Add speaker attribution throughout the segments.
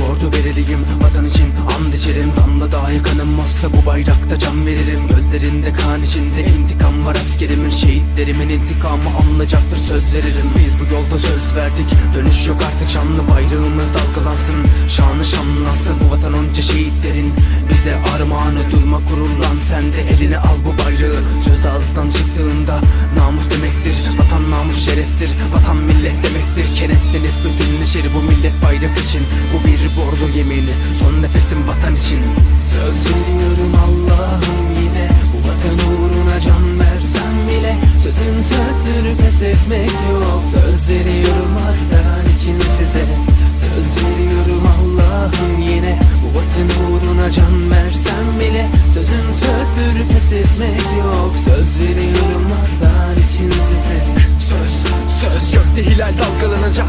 Speaker 1: Bordo bereliyim vatan için and içerim damla Gözlerinde kan içinde intikam var askerimin Şehitlerimin intikamı anlayacaktır söz veririm. Biz bu yolda söz verdik. Dönüş yok artık şanlı bayrağımız dalgalansın. Şanı şanlansın bu vatan onca şehitlerin. Bize armağanı durma gururlan. Sen de eline al bu bayrağı. Söz ağızdan çıktığında namus demektir. Vatan namus şereftir. Vatan millet demektir. Kenetlenip bütün neşeri bu millet bayrak için. Bu bir bordo yemini Son nefesim vatan için Söz veriyorum Allah'ım yine. Bu vatan uğruna can versem bile Sözün sözdür pes etmek yok. Söz veriyorum vatan için size. Söz veriyorum Allah'ım yine. Bu vatan uğruna can versem bile Sözün sözdür pes etmek yok. Söz veriyorum vatan için size. Söz, söz. Gökte hilal dalgalanacak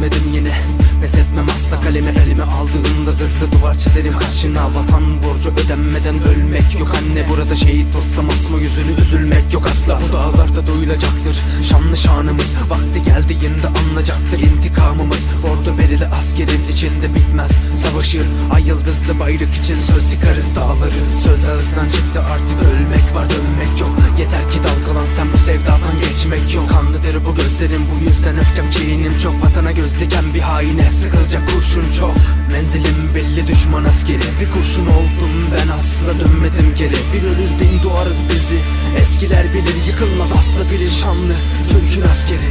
Speaker 1: Pes etmedim yine. Pes etmem kalemi elime aldığımda Zırhlı duvar çizerim. Karşına Vatan borcu ödenmeden ölmek yok. Anne burada şehit olsam asma yüzünü üzülmek yok asla. Bu dağlarda duyulacaktır şanlı şanımız. Vakti geldiğinde anlayacaktır intikamımız. Ordu belirli askerin içinde bitmez. Savaşır. Ay yıldızlı bayrak için söz yıkarız dağları. Söz ağızdan çıktı artık ölmek var dönmek yok. Yeter ki dalgalan sen bu sevdadan geçmek yok. Kanlıdır bu gözlerim bu yüzden öfkem kinim çok Vatana bir haine sıkılacak kurşun çok. Menzilim belli düşman askeri. Bir kurşun oldum ben asla dönmedim geri. Bir ölür bin doğarız bizi. Eskiler bilir yıkılmaz asla bilir şanlı. Türk'ün askeri